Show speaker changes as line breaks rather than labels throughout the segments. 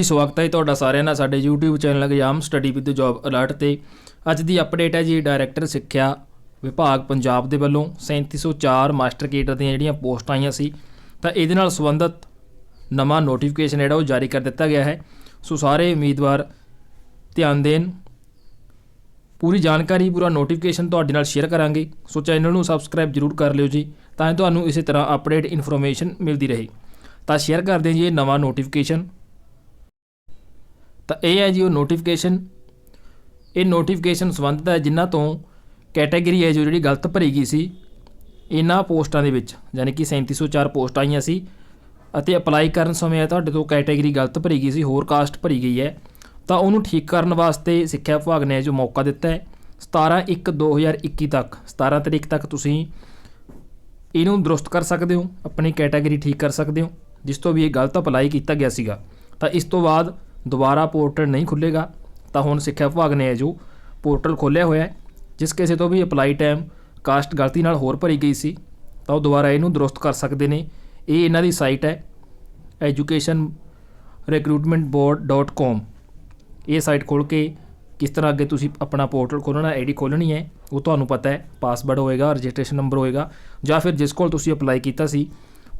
ਜੀ, ਸਵਾਗਤ ਹੈ ਜੀ ਤੁਹਾਡਾ ਸਾਰਿਆਂ ਦਾ ਸਾਡੇ YouTube channel exam study with job alert ਤੇ। ਅੱਜ ਦੀ ਅਪਡੇਟ ਹੈ ਜੀ ਡਾਇਰੈਕਟਰ ਸਿੱਖਿਆ ਵਿਭਾਗ ਪੰਜਾਬ ਦੇ ਵੱਲੋਂ। 3704 ਮਾਸਟਰ ਕੇਡਰ ਦੀਆਂ ਜਿਹੜੀਆਂ ਪੋਸਟਾਂ ਆਈਆਂ ਸੀ ਤਾਂ ਇਹਦੇ ਨਾਲ ਸੰਬੰਧਿਤ ਨਵਾਂ ਨੋਟੀਫਿਕੇਸ਼ਨ ਜਿਹੜਾ ਉਹ ਜਾਰੀ ਕਰ ਦਿੱਤਾ ਗਿਆ ਹੈ। ਸੋ ਸਾਰੇ ਉਮੀਦਵਾਰ ਧਿਆਨ ਦੇਣ। ਪੂਰੀ ਜਾਣਕਾਰੀ ਪੂਰਾ ਨੋਟੀਫਿਕੇਸ਼ਨ ਤੁਹਾਡੇ ਨਾਲ ਸ਼ੇਅਰ ਕਰਾਂਗੇ। ਸੋ ਚੈਨਲ ਨੂੰ ਸਬਸਕ੍ਰਾਈਬ ਜਰੂਰ ਕਰ ਲਿਓ ਜੀ ਤਾਂ ਤੁਹਾਨੂੰ ਇਸੇ ਤਰ੍ਹਾਂ ਅਪਡੇਟ ਇਨਫੋਰਮੇਸ਼ਨ ਮਿਲਦੀ ਰਹੇ। ਤਾਂ ਸ਼ੇਅਰ ਕਰਦੇ ਜੀ ਇਹ ਨਵਾਂ ਨੋਟੀਫਿਕੇਸ਼ਨ ਤਾਂ ਇਹ ਹੈ ਜੀ ਉਹ ਨੋਟੀਫਿਕੇਸ਼ਨ ਇਹ ਨੋਟੀਫਿਕੇਸ਼ਨ ਸੰਬੰਧਿਤ ਹੈ ਜਿਨ੍ਹਾਂ ਤੋਂ ਕੈਟਾਗਰੀ ਹੈ ਜੋ ਜਿਹੜੀ ਗਲਤ ਭਰੀ ਗਈ ਸੀ ਇਹਨਾਂ ਪੋਸਟਾਂ ਦੇ ਵਿੱਚ, ਯਾਨੀ ਕਿ 3704 ਪੋਸਟ ਆਈਆਂ ਸੀ ਅਤੇ ਅਪਲਾਈ ਕਰਨ ਸਮੇਂ ਤੁਹਾਡੇ ਤੋਂ ਕੈਟਾਗਰੀ ਗਲਤ ਭਰੀ ਗਈ ਸੀ, ਹੋਰ ਕਾਸਟ ਭਰੀ ਗਈ ਹੈ। ਤਾਂ ਉਹਨੂੰ ਠੀਕ ਕਰਨ ਵਾਸਤੇ ਸਿੱਖਿਆ ਵਿਭਾਗ ਨੇ ਜੋ ਮੌਕਾ ਦਿੱਤਾ ਹੈ 17/1/2021 ਤੱਕ 17 ਤਰੀਕ ਤੱਕ ਤੁਸੀਂ ਇਹਨੂੰ ਦਰੁਸਤ ਕਰ ਸਕਦੇ ਹੋ, ਆਪਣੀ ਕੈਟਾਗਰੀ ਠੀਕ ਕਰ ਸਕਦੇ ਹੋ, ਜਿਸ ਤੋਂ ਵੀ ਇਹ ਗਲਤ ਅਪਲਾਈ ਕੀਤਾ ਗਿਆ ਸੀਗਾ। ਤਾਂ ਇਸ ਤੋਂ ਬਾਅਦ ਦੁਬਾਰਾ ਪੋਰਟਲ ਨਹੀਂ ਖੁੱਲੇਗਾ ਤਾਂ ਹੁਣ ਸਿੱਖਿਆ ਵਿਭਾਗ ਨੇ ਇਹ ਜੋ ਪੋਰਟਲ ਖੋਲ੍ਹਿਆ ਹੋਇਆ ਹੈ, ਜਿਸ ਕਿਸੇ ਤੋਂ ਵੀ ਅਪਲਾਈ ਟਾਈਮ ਕਾਸਟ ਗਲਤੀ ਨਾਲ ਹੋਰ ਭਰੀ ਗਈ ਸੀ, ਤਾਂ ਉਹ ਦੁਬਾਰਾ ਇਹਨੂੰ ਦਰੁਸਤ ਕਰ ਸਕਦੇ ਨੇ। ਇਹ ਇਹਨਾਂ ਦੀ ਸਾਈਟ ਹੈ ਐਜੂਕੇਸ਼ਨ recruitmentboard.com ਇਹ ਸਾਈਟ ਖੋਲ ਕੇ ਕਿਸ ਤਰ੍ਹਾਂ ਅੱਗੇ ਤੁਸੀਂ ਆਪਣਾ ਪੋਰਟਲ ਖੋਲ੍ਹਣਾ ਆਈਡੀ ਖੋਲ੍ਹਣੀ ਹੈ, ਉਹ ਤੁਹਾਨੂੰ ਪਤਾ ਹੈ ਪਾਸਵਰਡ ਹੋਏਗਾ ਰਜਿਸਟ੍ਰੇਸ਼ਨ ਨੰਬਰ ਹੋਏਗਾ, ਜਾਂ ਫਿਰ ਜਿਸ ਕੋਲ ਤੁਸੀਂ ਅਪਲਾਈ ਕੀਤਾ ਸੀ,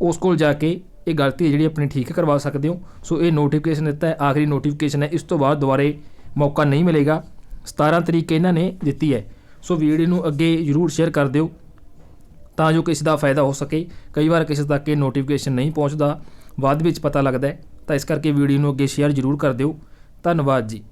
ਉਸ ਕੋਲ ਜਾ ਕੇ ਇਹ ਗਲਤੀ ਹੈ ਜਿਹੜੀ ਆਪਣੀ ਠੀਕ ਕਰਵਾ ਸਕਦੇ ਹੋ। ਸੋ ਇਹ ਨੋਟੀਫਿਕੇਸ਼ਨ ਦਿੱਤਾ ਹੈ। ਆਖਰੀ ਨੋਟੀਫਿਕੇਸ਼ਨ ਹੈ। ਇਸ ਤੋਂ ਬਾਅਦ ਦੁਬਾਰੇ ਮੌਕਾ ਨਹੀਂ ਮਿਲੇਗਾ। 17 ਤਰੀਕ ਇਹਨਾਂ ਨੇ ਦਿੱਤੀ ਹੈ। ਸੋ ਵੀਡੀਓ ਨੂੰ ਅੱਗੇ ਜ਼ਰੂਰ ਸ਼ੇਅਰ ਕਰ ਦਿਓ ਤਾਂ ਜੋ ਕਿਸੇ ਦਾ ਫਾਇਦਾ ਹੋ ਸਕੇ। ਕਈ ਵਾਰ ਕਿਸੇ ਤੱਕ ਇਹ ਨੋਟੀਫਿਕੇਸ਼ਨ ਨਹੀਂ ਪਹੁੰਚਦਾ। ਬਾਅਦ ਵਿੱਚ ਪਤਾ ਲੱਗਦਾ ਤਾਂ ਇਸ ਕਰਕੇ ਵੀਡੀਓ ਨੂੰ ਅੱਗੇ ਸ਼ੇਅਰ ਜ਼ਰੂਰ ਕਰ ਦਿਓ। ਧੰਨਵਾਦ ਜੀ।